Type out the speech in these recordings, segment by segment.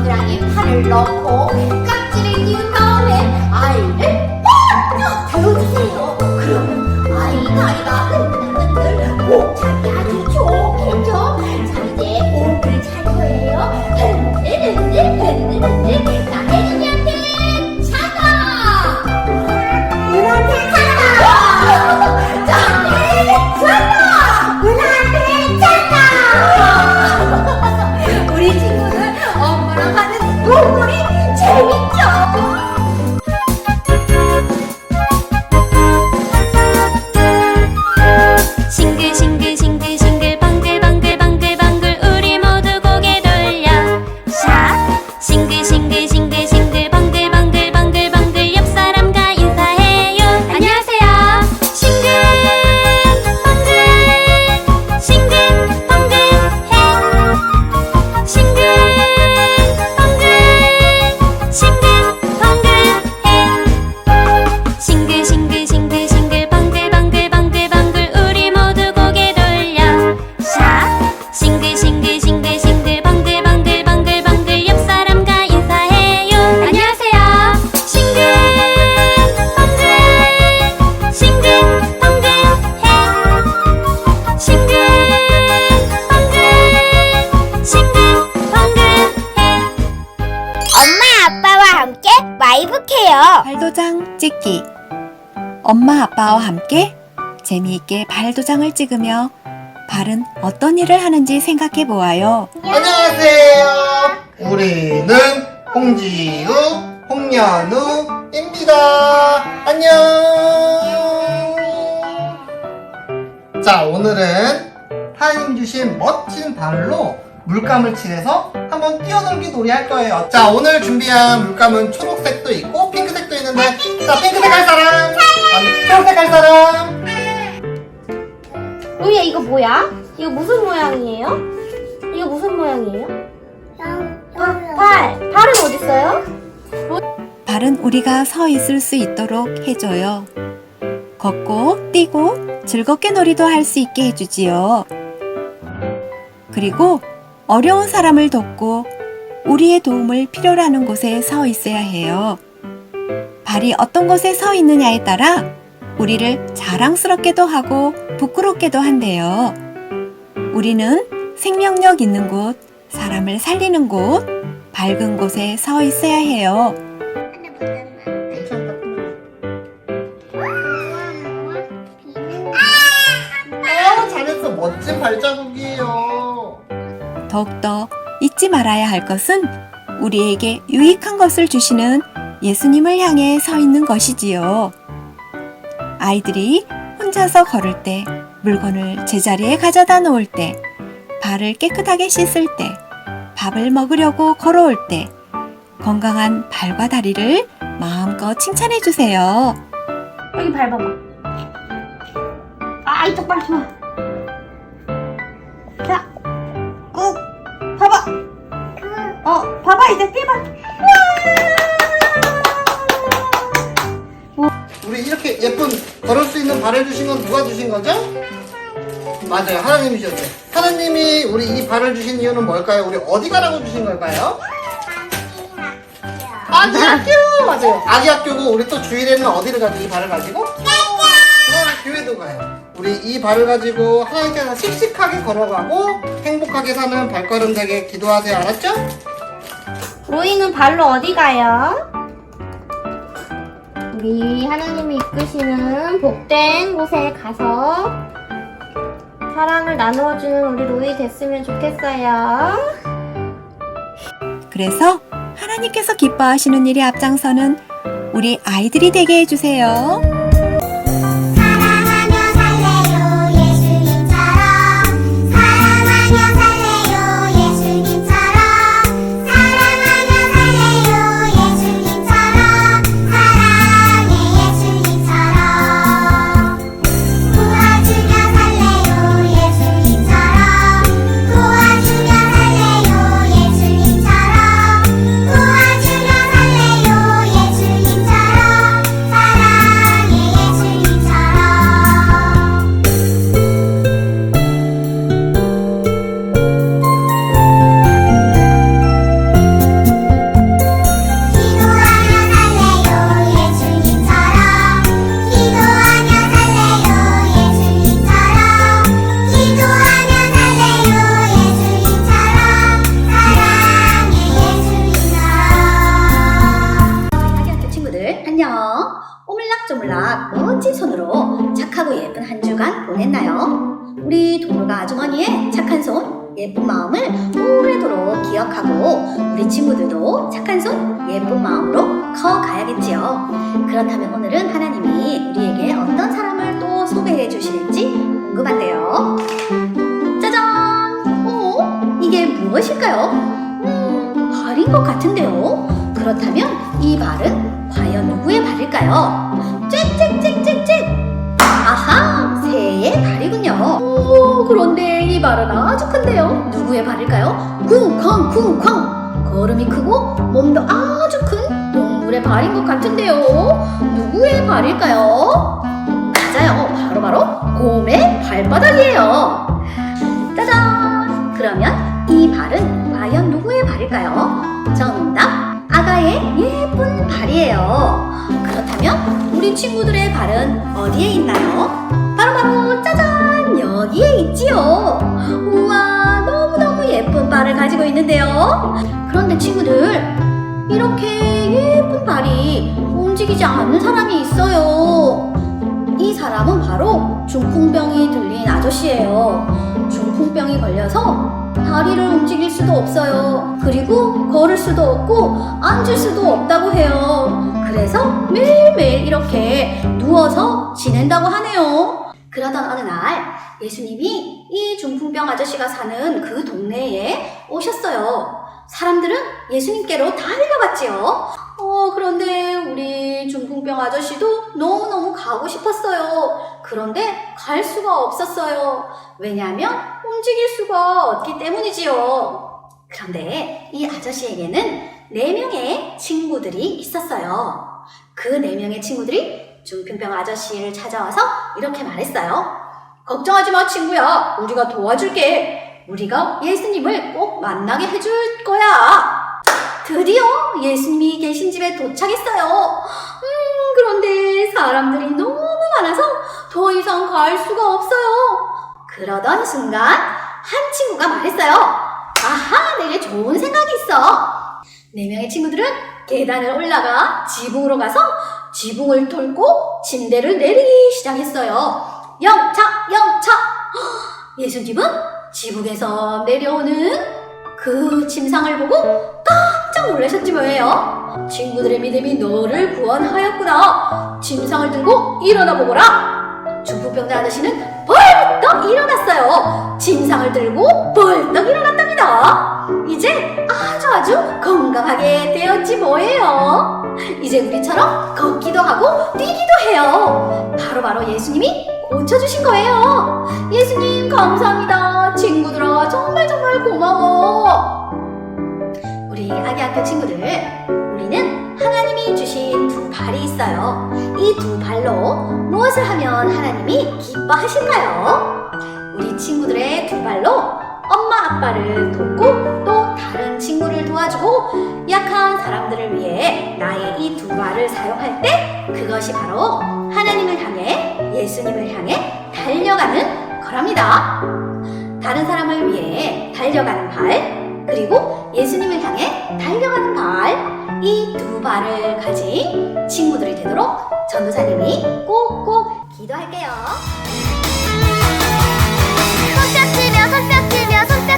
겨드랑이에 팔을 넣고 깍지를 끼운 다음에 아이를 꽉 잡아주세요. 그러면 아이 다리가 흔들흔들 목 잡기 아주 좋겠죠? 자, 이제 공을 찰 거예요. 흔들흔들 흔들흔들 함께 재미있게 발도장을 찍으며 발은 어떤 일을 하는지 생각해 보아요. 안녕하세요. 우리는 홍지우, 홍연우입니다. 안녕. 자, 오늘은 하나님 주신 멋진 발로 물감을 칠해서 한번 뛰어놀기 놀이 할 거예요. 자, 오늘 준비한 물감은 초록색도 있고 핑크색도 있는데, 자, 핑크색 할 사람, 아니, 초록색 할 사람. 루이야 이거 뭐야? 이거 무슨 모양이에요? 이거 무슨 모양이에요? 발! 발은 어딨어요? 발은 우리가 서 있을 수 있도록 해줘요. 걷고 뛰고 즐겁게 놀이도 할 수 있게 해주지요. 그리고 어려운 사람을 돕고 우리의 도움을 필요로 하는 곳에 서 있어야 해요. 발이 어떤 곳에 서 있느냐에 따라 우리를 자랑스럽게도 하고 부끄럽게도 한대요. 우리는 생명력 있는 곳, 사람을 살리는 곳, 밝은 곳에 서 있어야 해요. 아, 잘했어. 멋진 발자국이에요. 더욱더 잊지 말아야 할 것은 우리에게 유익한 것을 주시는 예수님을 향해 서 있는 것이지요. 아이들이 혼자서 걸을 때, 물건을 제자리에 가져다 놓을 때, 발을 깨끗하게 씻을 때, 밥을 먹으려고 걸어올 때, 건강한 발과 다리를 마음껏 칭찬해 주세요. 여기 밟아봐. 아, 이쪽 밟지 마. 자, 꾹. 봐봐. 어, 봐봐, 이제 떼봐. 이렇게 예쁜 걸을 수 있는 발을 주신 건 누가 주신 거죠? 맞아요. 하나님이 주셨어요. 하나님이 우리 이 발을 주신 이유는 뭘까요? 우리 어디 가라고 주신 걸까요? 아기 학교! 맞아요. 아기 학교고 우리 또 주일에는 어디를 가죠? 이 발을 가지고? 아, 교회도 가요. 우리 이 발을 가지고 하나님께서 씩씩하게 걸어가고 행복하게 사는 발걸음 되게 기도하세요. 알았죠? 로이는 발로 어디 가요? 우리 하나님이 이끄시는 복된 곳에 가서 사랑을 나누어주는 우리 로이 됐으면 좋겠어요. 그래서 하나님께서 기뻐하시는 일에 앞장서는 우리 아이들이 되게 해주세요. 손으로 착하고 예쁜 한 주간 보냈나요? 우리 동물가 아주머니의 착한 손 예쁜 마음을 오래도록 기억하고 우리 친구들도 착한 손 예쁜 마음으로 커가야겠지요 그렇다면 오늘은 하나님이 우리에게 어떤 사람을 또 소개해 주실지 궁금한데요 짜잔! 어? 이게 무엇일까요? 음, 발인 것 같은데요 그렇다면 이 발은 과연 누구의 발일까요? 짹짹짹짹짹! 아하! 새의 발이군요. 오, 그런데 이 발은 아주 큰데요. 누구의 발일까요? 쿵쾅 쿵쾅! 걸음이 크고 몸도 아주 큰 동물의 발인 것 같은데요. 누구의 발일까요? 맞아요. 바로바로 곰의 발바닥이에요. 짜잔! 그러면 이 발은 과연 누구의 발일까요? 정답! 아가의 예쁜 발이에요. 그렇다면 우리 친구들의 발은 어디에 있나요? 바로 바로 짜잔! 여기에 있지요. 우와, 너무너무 예쁜 발을 가지고 있는데요. 그런데 친구들, 이렇게 예쁜 발이 움직이지 않는 사람이 있어요. 이 사람은 바로 중풍병이 들린 아저씨예요. 중풍병이 걸려서 다리를 움직일 수도 없어요. 그리고 걸을 수도 없고 앉을 수도 없다고 해요. 그래서 매일매일 이렇게 누워서 지낸다고 하네요. 그러던 어느 날 예수님이 이 중풍병 아저씨가 사는 그 동네에 오셨어요. 사람들은 예수님께로 달려갔지요. 어, 그런데 우리 중풍병 아저씨도 너무너무 가고 싶었어요. 그런데 갈 수가 없었어요. 왜냐하면 움직일 수가 없기 때문이지요. 그런데 이 아저씨에게는 네 명의 친구들이 있었어요. 그 네 명의 친구들이 중풍병 아저씨를 찾아와서 이렇게 말했어요. 걱정하지 마, 친구야. 우리가 도와줄게. 우리가 예수님을 꼭 만나게 해줄 거야. 드디어 예수님이 계신 집에 도착했어요. 음, 그런데 사람들이 너무 많아서 더 이상 갈 수가 없어요. 그러던 순간 한 친구가 말했어요. 아하, 내게 좋은 생각이 있어. 네 명의 친구들은 계단을 올라가 지붕으로 가서 지붕을 뚫고 침대를 내리기 시작했어요. 영차, 영차! 헉, 예수님은 지붕에서 내려오는 그 침상을 보고 깜 짝 놀라셨지 뭐예요. 친구들의 믿음이 너를 구원하였구나. 침상을 들고 일어나 보거라. 중풍병자 아저씨는 벌떡 일어났어요. 침상을 들고 벌떡 일어났답니다. 이제 아주 아주 건강하게 되었지 뭐예요. 이제 우리처럼 걷기도 하고 뛰기도 해요. 바로바로 예수님이 고쳐주신 거예요. 예수님 감사합니다. 친구들아 정말 정말 고마워. 우리 아기 학교 친구들, 우리는 하나님이 주신 두 발이 있어요. 이 두 발로 무엇을 하면 하나님이 기뻐하실까요? 우리 친구들의 두 발로 엄마 아빠를 돕고 또 다른 친구를 도와주고 약한 사람들을 위해 나의 이 두 발을 사용할 때 그것이 바로 하나님을 향해 예수님을 향해 달려가는 거랍니다. 다른 사람을 위해 달려가는 발, 그리고 예수님을 향해 달려가는 발, 이 두 발을 가진 친구들이 되도록 전도사님이 꼭꼭 기도할게요. 손뼉치며 손뼉치며 손뼉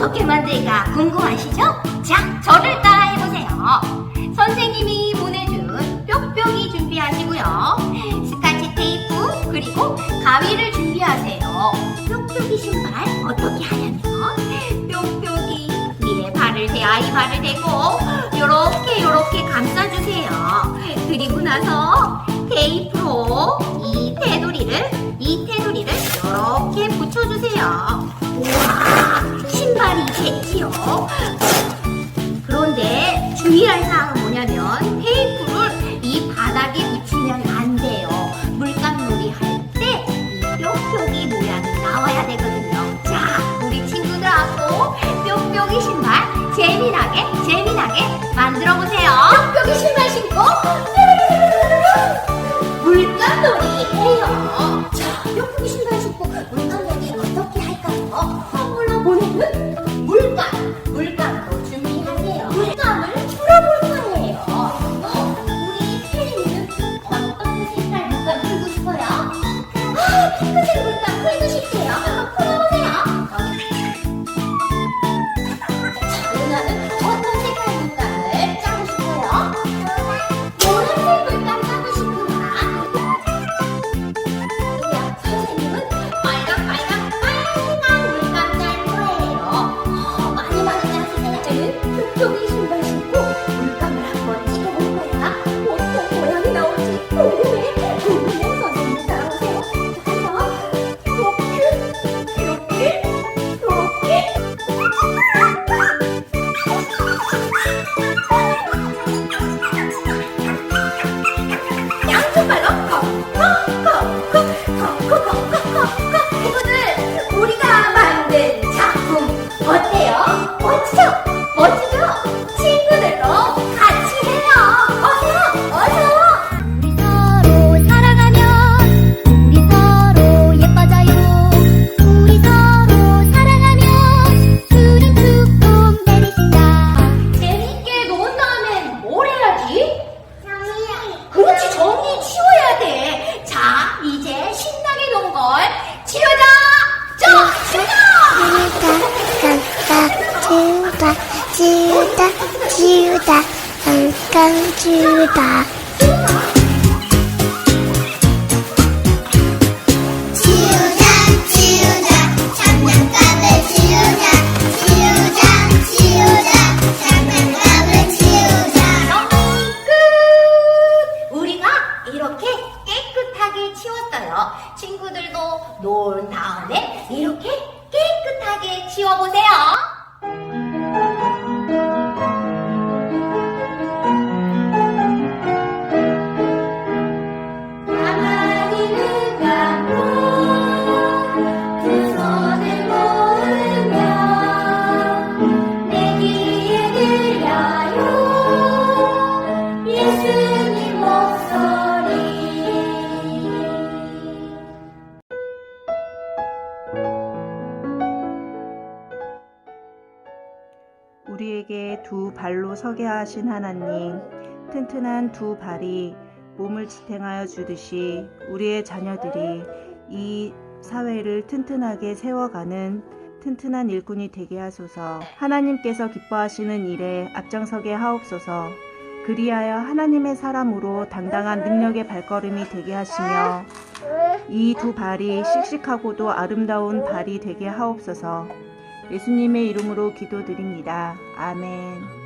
어떻게 만들까 궁금하시죠? 자, 저를 따라해보세요. 선생님이 보내준 뾱뾱이 준비하시고요. 스카치 테이프 그리고 가위를 준비하세요. 뾱뾱이 신발 어떻게 하냐면 뾱 대 아이 대고 요렇게 요렇게 감싸주세요. 그리고 나서 테이프로 이 테두리를 이 테두리를 이렇게 붙여주세요. 우와 신발이 되지요. 그런데 주의할 사항은 뭐냐면 테이프를 이 바닥에 붙이면 안 돼요. 물감놀이 할 때이 뾱뾱이 모양이 나와야 되거든요. 자, 우리 친구들하고 뾱뾱이 신발 재미나게 재미나게 만들어 보세요. 뾱뾱이 신발 신고 물감놀이 해요. 자, 뾱뾱이 신발 Oh. 튼튼한 두 발이 몸을 지탱하여 주듯이 우리의 자녀들이 이 사회를 튼튼하게 세워가는 튼튼한 일꾼이 되게 하소서 하나님께서 기뻐하시는 일에 앞장서게 하옵소서 그리하여 하나님의 사람으로 당당한 능력의 발걸음이 되게 하시며 이 두 발이 씩씩하고도 아름다운 발이 되게 하옵소서 예수님의 이름으로 기도드립니다. 아멘.